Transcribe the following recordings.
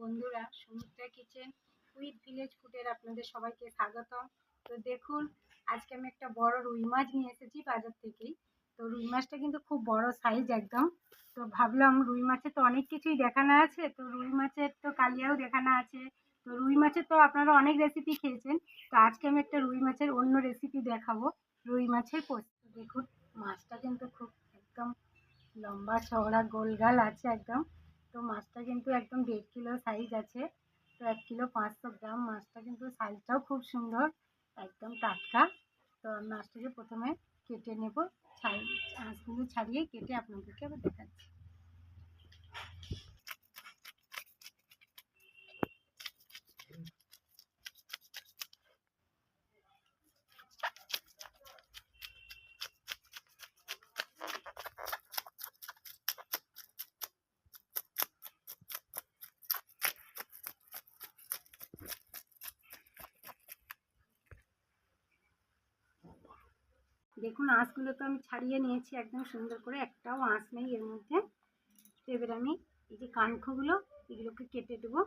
বন্ধুরা, সমুদ্রা kitchen with village ফুডের আপনাদের সবাইকে স্বাগতম। তো দেখুন, আজকে আমি একটা বড় রুই মাছ নিয়ে এসেছি বাজার থেকেই। তো রুই মাছটা কিন্তু খুব বড় সাইজ একদম। তো ভাবলাম রুই মাছের তো অনেক কিছুই দেখানো আছে। তো রুই মাছের তো কালিয়াও দেখানো আছে। তো রুই মাছের তো আপনারা অনেক রেসিপি খেয়েছেন। তো আজকে আমি একটা রুই মাছের অন্য রেসিপি দেখাবো। রুই মাছের পোস্ত। দেখুন, মাছটা কিন্তু খুব একদম লম্বা, চওড়া গোলগাল আছে একদম। তো মাছটা কিন্তু একদম দেড় কিলো সাইজ আছে। তো এক কিলো পাঁচশো গ্রাম মাছটা কিন্তু সাইজটাও খুব সুন্দর, একদম টাটকা। তো মাছটাকে প্রথমে কেটে নেব, ছাড়ি আঁশগুলো ছাড়িয়ে কেটে আপনাদেরকে আবার দেখাচ্ছি। দেখুন, আঁশগুলো তো আমি ছাড়িয়ে নিয়েছি একদম সুন্দর করে, একটাও আঁশ নেই এর মধ্যে। তো এবার আমি এই যে কানখগুলো, এগুলোকে কেটে দেবো।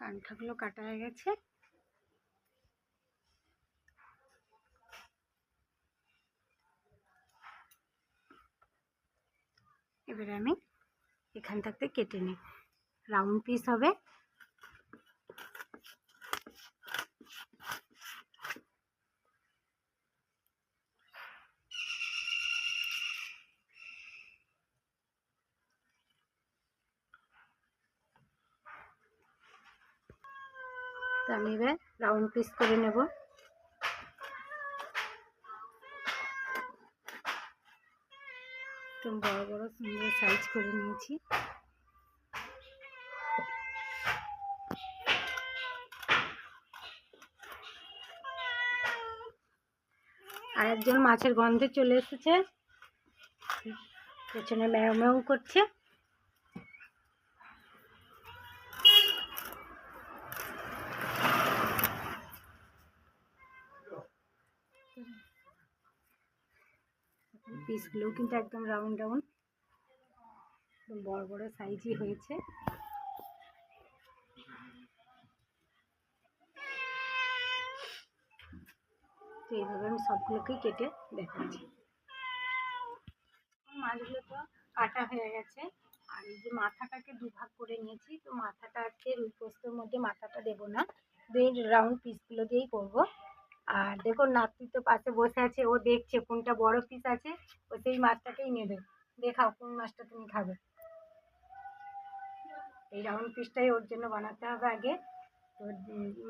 কানখাগুলো কাটা হয়ে গেছে। এবারে আমি এখান থাকতে কেটে নিই। রাউন্ড পিস হবে। তো আমি এবার রাউন্ড পিস করে নেব। একদম বড় বড় সুন্দর সাইজ করে নিয়েছি। আর একজন মাছের গন্ধে চলে এসেছে। পেছনে ম্যাও ম্যাও করছে। পিসগুলোও কিন্তু একদম রাউন্ড রাউন্ড বড় বড় সাইজই হয়েছে। তো এইভাবে আমি সবগুলোকেই কেটে দেখাচ্ছি। মাছগুলো তো কাটা হয়ে গেছে। আর এই যে মাথাটাকে দুভাগ করে নিয়েছি, তো মাথাটা আজকে রুই পোস্তর মধ্যে মাথাটা দেবো না। দুই রাউন্ড পিসগুলো দিয়েই করব। আর দেখো নাতি তো পাশে বসে আছে, ও দেখছে কোনটা বড় পিস আছে, ও সেই মাছটাকেই নেবে। দেখাও কোন মাছটা তুমি খাবে। এই রাউন্ড পিসটাই ওর জন্য বানাতে হবে আগে। তো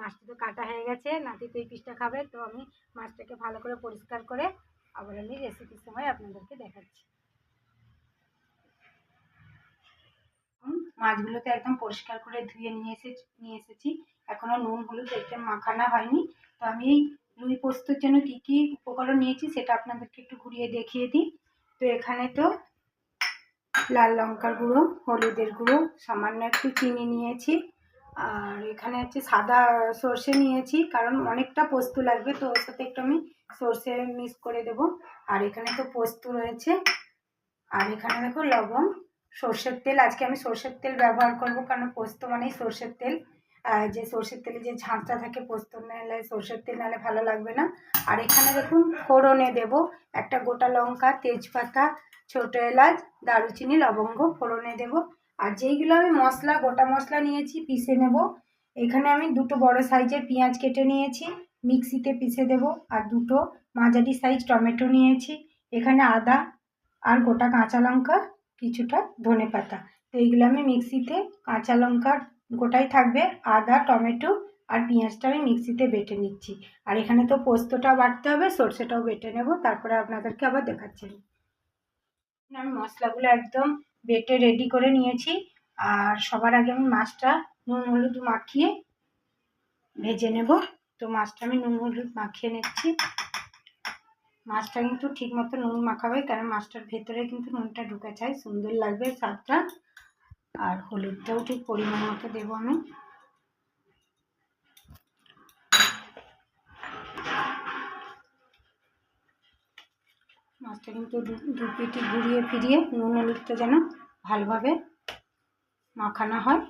মাছটা তো কাটা হয়ে গেছে, নাতি তো এই পিসটা খাবে। তো আমি মাছটাকে ভালো করে পরিষ্কার করে আবার আমি রেসিপির সময় আপনাদেরকে দেখাচ্ছি। মাছগুলোকে একদম পরিষ্কার করে ধুয়ে নিয়ে এসে, নিয়ে এসেছি। এখনও নুন হলুদ একদম মাখানো হয়নি। তো আমি রুই পোস্তর জন্য কী কী উপকরণ নিয়েছি সেটা আপনাদেরকে একটু ঘুরিয়ে দেখিয়ে দিই। তো এখানে তো লাল লঙ্কার গুঁড়ো, হলুদের গুঁড়ো, সামান্য একটু চিনি নিয়েছি। আর এখানে হচ্ছে সাদা সর্ষে নিয়েছি, কারণ অনেকটা পোস্ত লাগবে, তো ওর সাথে একটু আমি সর্ষে মিক্স করে দেব। আর এখানে তো পোস্ত রয়েছে। আর এখানে দেখো লবণ, সর্ষের তেল, আজকে আমি সর্ষের তেল ব্যবহার করব, কারণ পোস্ত মানেই সর্ষের তেল। যে সর্ষের তেলে যে ঝাঁঝটা থাকে পোস্ত নাহলে সর্ষের তেল নাহলে ভালো লাগবে না। আর এখানে দেখুন ফোড়নে দেব একটা গোটা লঙ্কা, তেজপাতা, ছোটো এলাচ, দারুচিনি, লবঙ্গ ফোড়নে দেব। আর যেইগুলো আমি মশলা, গোটা মশলা নিয়েছি পিষে নেব। এখানে আমি দুটো বড় সাইজের পেঁয়াজ কেটে নিয়েছি, মিক্সিতে পিষে দেব। আর দুটো মাঝারি সাইজ টমেটো নিয়েছি, এখানে আদা আর গোটা কাঁচা লঙ্কা, কিছুটা ধনে পাতা তো এইগুলো আমি মিক্সিতে কাঁচা লঙ্কা গোটাই থাকবে আদা, টমেটো আর পেঁয়াজটা আমি মিক্সিতে বেটে নিচ্ছি। আর এখানে তো পোস্তটা বাটতে হবে, সর্ষেটাও বেটে নেব, তারপরে আপনাদেরকে আবার দেখাচ্ছি। আমি মশলাগুলো একদম বেটে রেডি করে নিয়েছি। আর সবার আগে আমি মাছটা নুন হলুদ মাখিয়ে ভেজে নেব। তো মাছটা আমি নুন হলুদ মাখিয়ে নিচ্ছি। মাছটা কিন্তু ঠিক মতো নুন মাখাবে, কারণ মাছটার ভেতরে কিন্তু নুনটা ঢুকে যায়, সুন্দর লাগবে স্বাদটা। আর হলুদটাও ঠিক পরিমাণ মতো দেবো আমি। মাছটা কিন্তু দু পিটি ঘুরিয়ে ফিরিয়ে নুন হলুদটা যেন ভালোভাবে মাখানো হয়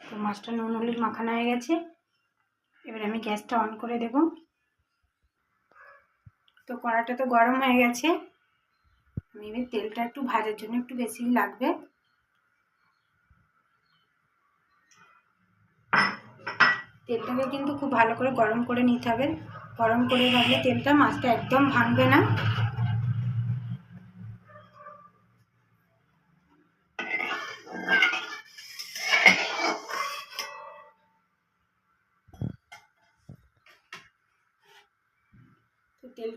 তো মাছটা নুন, হলুদ মাখানো হয়ে গেছে। এবার আমি গ্যাসটা অন করে দেব। তো কড়াটা তো গরম হয়ে গেছে। আমি এবার তেলটা একটু ভাজার জন্য একটু বেশি লাগবে। তেলটাকে কিন্তু খুব ভালো করে গরম করে নিতে হবে। গরম করে ভাবলে তেলটা মাছটা একদম ভাঙবে না।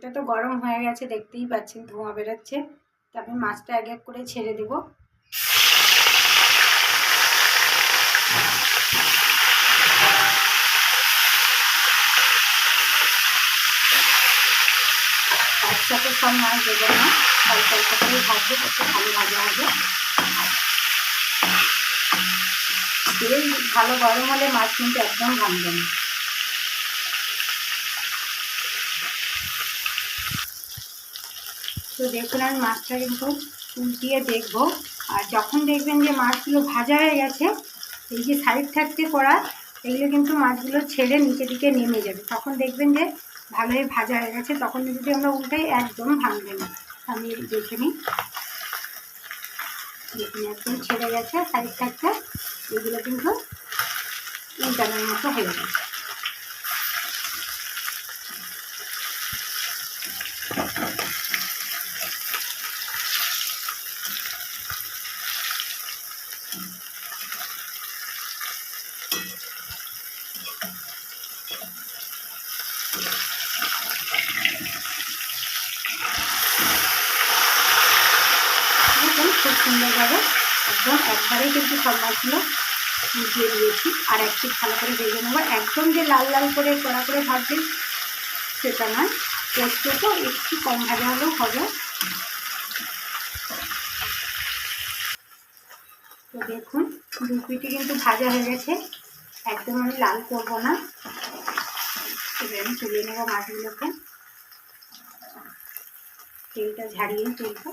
তো তো গরম হয়ে গেছে, দেখতেই পাচ্ছেন ধোঁয়া বেরোচ্ছে। তো আমি মাছটা এক এক করে ছেড়ে দেব। একসাথে সব মাছ দেবো না অল্প অল্প করে ভাজবো, কত ভালো ভাজা হবে। তেল ভালো গরম হলে মাছ কিন্তু একদম ভাঙবে না। তো দেখুন, আমি মাছটা কিন্তু উল্টিয়ে দেখব। আর যখন দেখবেন যে মাছগুলো ভাজা হয়ে গেছে, এই যে সাইড থাকতে করা এগুলো কিন্তু মাছগুলো ছেড়ে নিচে দিকে নেমে যাবে। তখন দেখবেন যে ভালোই ভাজা হয়ে গেছে। তখন যদি আমরা উল্টাই একদম ভাঙবে না। আমি দেখে নিই। দেখুন, একদম ছেড়ে গেছে, সাইড থাকতে এগুলো কিন্তু উল্টানোর মতো হয়ে গেছে দেখুন খুব সুন্দরভাবে একদম একবারেই কিন্তু সব মাছগুলো দিয়ে দিয়েছি। আর এক একটু ভালো করে ভেজে নেব। একদম যে লাল লাল করে কড়া করে ভাজবেন সেটা নয়। পোস্ত তো একটু কম ভাজা হলেও হবে। তো দেখুন পিঠে কিন্তু ভাজা হয়ে গেছে। একদম আমি লাল করব না। এবার আমি তুলে নেব মাছগুলোকে। তেলটা ঝাড়িয়ে তুলবো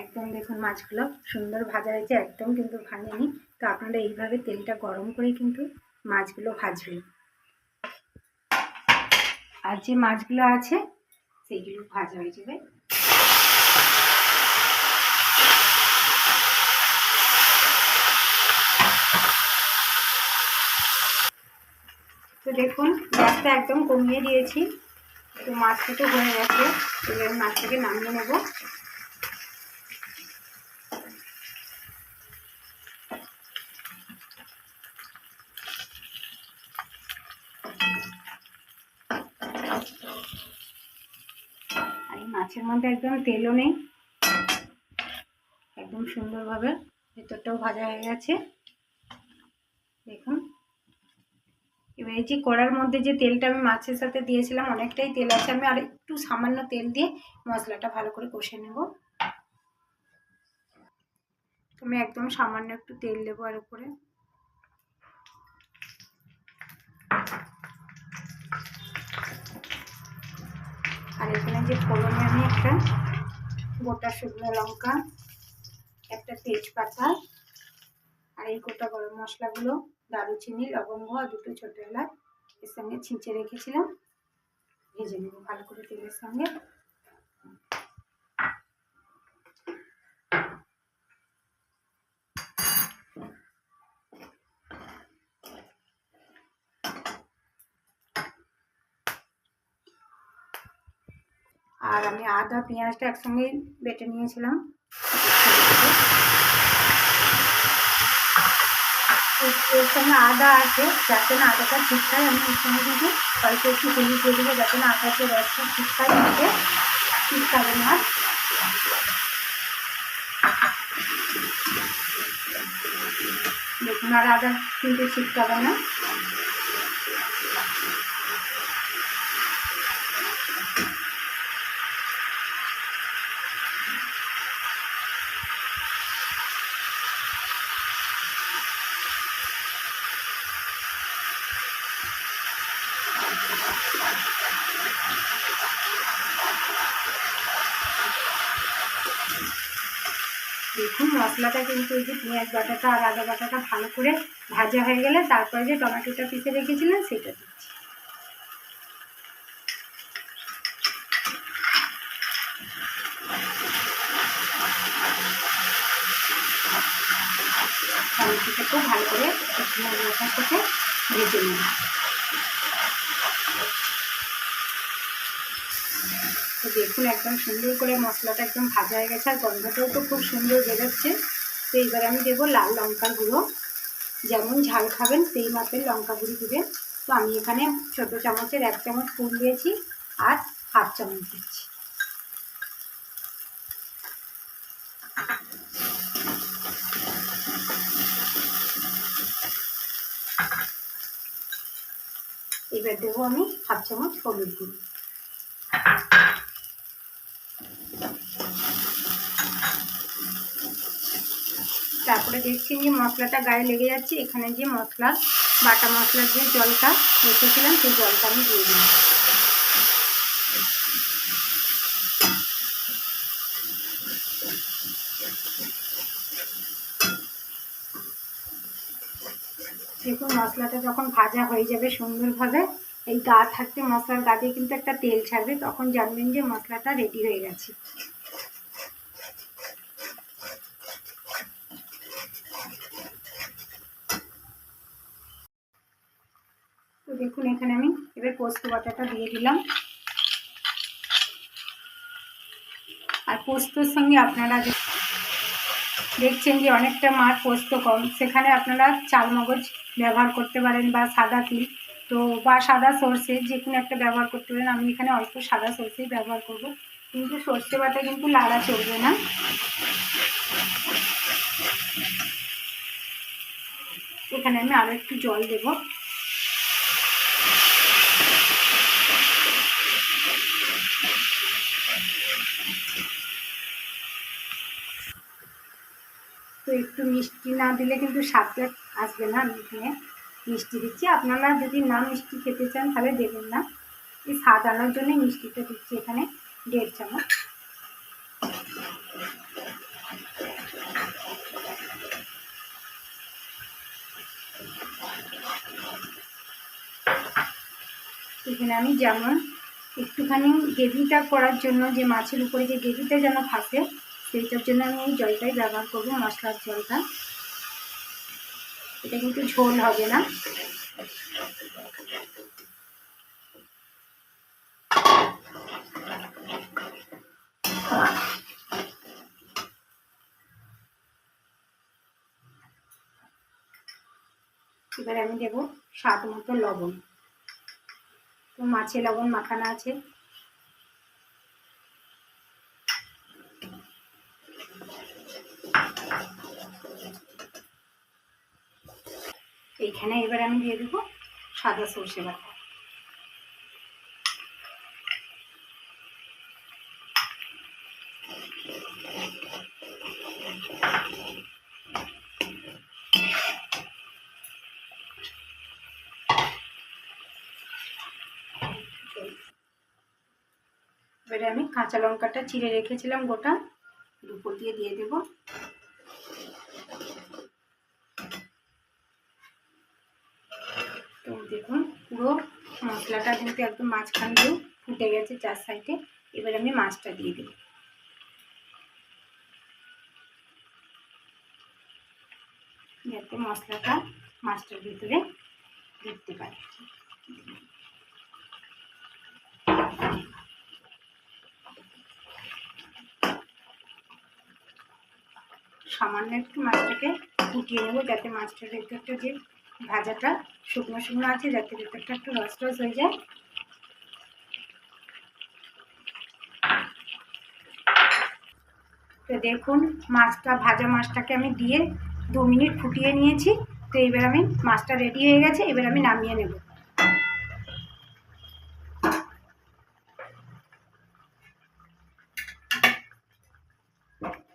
একদম দেখুন মাছগুলো সুন্দর ভাজা হয়েছে, একদম কিন্তু ভাঙেনি। তো আপনারা এইভাবে তেলটা গরম করে কিন্তু মাছগুলো ভাজবেন। আর যে মাছগুলো আছে, সেইগুলো ভাজা হয়ে যাবে। তো দেখুন গ্যাসটা একদম কমিয়ে দিয়েছি। তো মাছটা তো হয়ে গেছে, এবার মাছটাকে নামিয়ে নেব। মাছের মধ্যে একদম তেলও নেই। একদম সুন্দরভাবে ভেতরটাও ভাজা হয়ে গেছে। দেখুন। এবার এই যে কড়ার মধ্যে যে তেলটা আমি মাছের সাথে দিয়েছিলাম, অনেকটাই তেল আছে। আমি আর একটু সামান্য তেল দিয়ে মশলাটা ভালো করে কষে নেব। আমি একদম সামান্য একটু তেল দেবো আর উপরে। আর এখানে যে ফোড়নে আমি একটা গোটা শুকনো লঙ্কা, একটা তেজপাতা আর এই গোটা গরম মশলাগুলো, দারুচিনি, লবঙ্গ আর দুটো ছোটো এলাচ এর সঙ্গে ছিঁচে রেখেছিলাম। ভেজে নেব ভালো করে তেলের সঙ্গে আর আমি আদা পেঁয়াজটা একসঙ্গে বেটে নিয়েছিলাম। এর- সঙ্গে আদা আছে, যাতে না আদাটা ঠিক খায় আমি এর সঙ্গে কিন্তু অল্প একটু হলুদ দিয়ে দেবো, যাতে না আদাতে রসটা ঠিক খায় যাতে ঠিক খাবে না। দেখুন, আর আদা কিন্তু ছিটকাবে না। দেখুন, মশলাটা কিন্তু ওই যে পেঁয়াজ বাটাটা আর আদা বাটাটা ভালো করে ভাজা হয়ে গেলে তারপরে যে টমেটোটা পিষে রেখেছিলেন সেটা দিচ্ছি। টমেটোটা খুব ভালো করে মশলার সাথে ভেজে নিন দেখুন, একদম সুন্দর করে মশলাটা একদম ভাজা হয়ে গেছে, আর গন্ধটাও তো খুব সুন্দর বেরোচ্ছে। তো এইবার আমি দেবো লাল লঙ্কার গুঁড়ো। যেমন ঝাল খাবেন, সেই মাপের লঙ্কা গুঁড়ি দেবেন। তো আমি এখানে ছোটো চামচের এক চামচ ফুল দিয়েছি আর হাফ চামচ দিচ্ছি। এবার দেবো আমি হাফ চামচ হলুদ গুঁড়ো। তারপরে দেখছি যে মশলাটা গায়ে লেগে যাচ্ছে, এখানে যে মশলা, বাটা মশলার যে জলটা রেখেছিলাম, সেই জলটা আমি দিয়ে দিই দেখুন, মশলাটা যখন ভাজা হয়ে যাবে সুন্দরভাবে, এই গা থাকতে মশলার গা দিয়ে কিন্তু একটা তেল ছাড়বে, তখন জানবেন যে মশলাটা রেডি হয়ে গেছে। দেখুন, এখানে আমি এবার পোস্ত বাটাটা দিয়ে দিলাম। আর পোস্তর সঙ্গে আপনারা দেখছেন যে অনেকটা মার পোস্ত কম, সেখানে আপনারা চাল মগজ ব্যবহার করতে পারেন বা সাদা তিল। তো বা সাদা সর্ষে, যে কোনো একটা ব্যবহার করতে পারেন। আমি এখানে অল্প সাদা সর্ষেই ব্যবহার করব। কিন্তু সর্ষে বাটা কিন্তু লাড়া চলবে না। এখানে আমি আরও একটু জল দেবো। একটু মিষ্টি না দিলে কিন্তু স্বাদটা আসবে না আমি এখানে। মিষ্টি দিচ্ছি। আপনারা যদি না মিষ্টি খেতে চান তাহলে দেবেন না। এই স্বাদ আনার জন্যই মিষ্টিটা দিচ্ছি এখানে, দেড় চামচ। এখানে আমি যেমন একটুখানি গ্রেভিটা করার জন্য, যে মাছের উপরে যে গ্রেভিটা যেন থাকে সেইটার জন্য আমি এই জলটাই ব্যবহার করব, মশলার জলটা। এটা কিন্তু ঝোল হবে না। এবার আমি দেবো স্বাদ মতো লবণ। মাছে লবণ মাখানো আছে। এইখানে এবার আমি দিয়ে দেবো সাদা সর্ষে বাটা। এবারে আমি কাঁচা লঙ্কাটা চিড়ে রেখেছিলাম গোটা। দুপুর দিয়ে দিয়ে দেবো। পুরো মশলাটা কিন্তু একদম মাঝখান দিয়ে ফুটে গেছে চার সাইডে, এবার আমি মাছটা দিয়ে দেব। যাতে মশলাটা মাছটার ভিতরে ঢুকতে পারে। সামান্য একটু মাছটাকে ফুটিয়ে নেব, যাতে মাছটার ভেতরটা যে ভাজাটা শুকনো শুকনো আছে, যাতে ভেতরটা একটু রস রস হয়ে যায়। তো দেখুন, মাছটা, ভাজা মাছটাকে আমি দিয়ে দু মিনিট ফুটিয়ে নিয়েছি। তো এবার আমি মাছটা রেডি হয়ে গেছে, এবার আমি নামিয়ে নেব।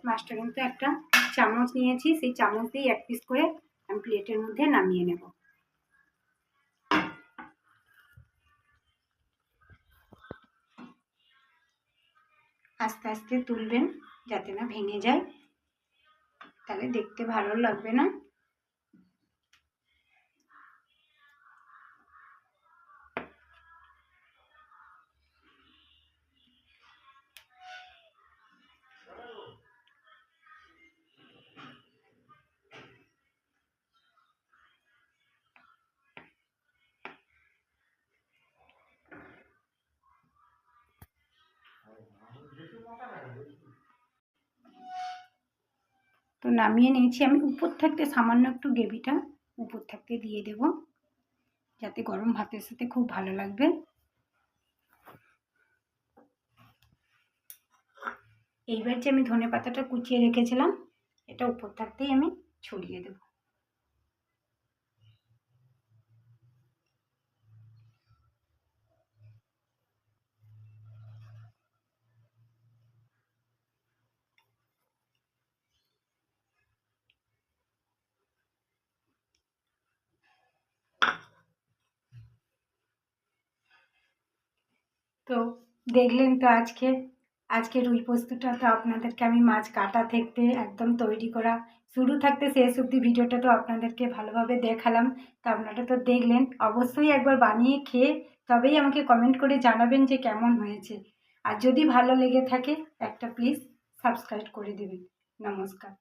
মাছটা কিন্তু একটা চামচ নিয়েছি, সেই চামচ দিয়ে এক পিস করে আমি প্লেটের মধ্যে নামিয়ে নেব। আস্তে আস্তে তুলবেন যাতে না ভেঙে যায়। তাহলে দেখতে ভালো লাগবে না। তো নামিয়ে নিয়েছি। আমি উপর থাকতে সামান্য একটু গ্রেভিটা উপর থাকতে দিয়ে দেব, যাতে গরম ভাতের সাথে খুব ভালো লাগবে। এইবার যে আমি ধনে পাতাটা কুচিয়ে রেখেছিলাম, এটা উপর থাকতেই আমি ছড়িয়ে দেব। তো দেখলেন তো আজকে আজকে রুই পোস্তটা তো আপনাদেরকে আমি মাছ কাটা থেকে একদম তৈরি করা শুরু থাকতে শেষ অবধি ভিডিওটা তো আপনাদেরকে ভালোভাবে দেখালাম। তো আপনারা তো দেখলেন, অবশ্যই একবার বানিয়ে খেয়ে তবেই আমাকে কমেন্ট করে জানাবেন যে কেমন হয়েছে। আর যদি ভালো লেগে থাকে, একটা প্লিজ সাবস্ক্রাইব করে দেবেন। নমস্কার।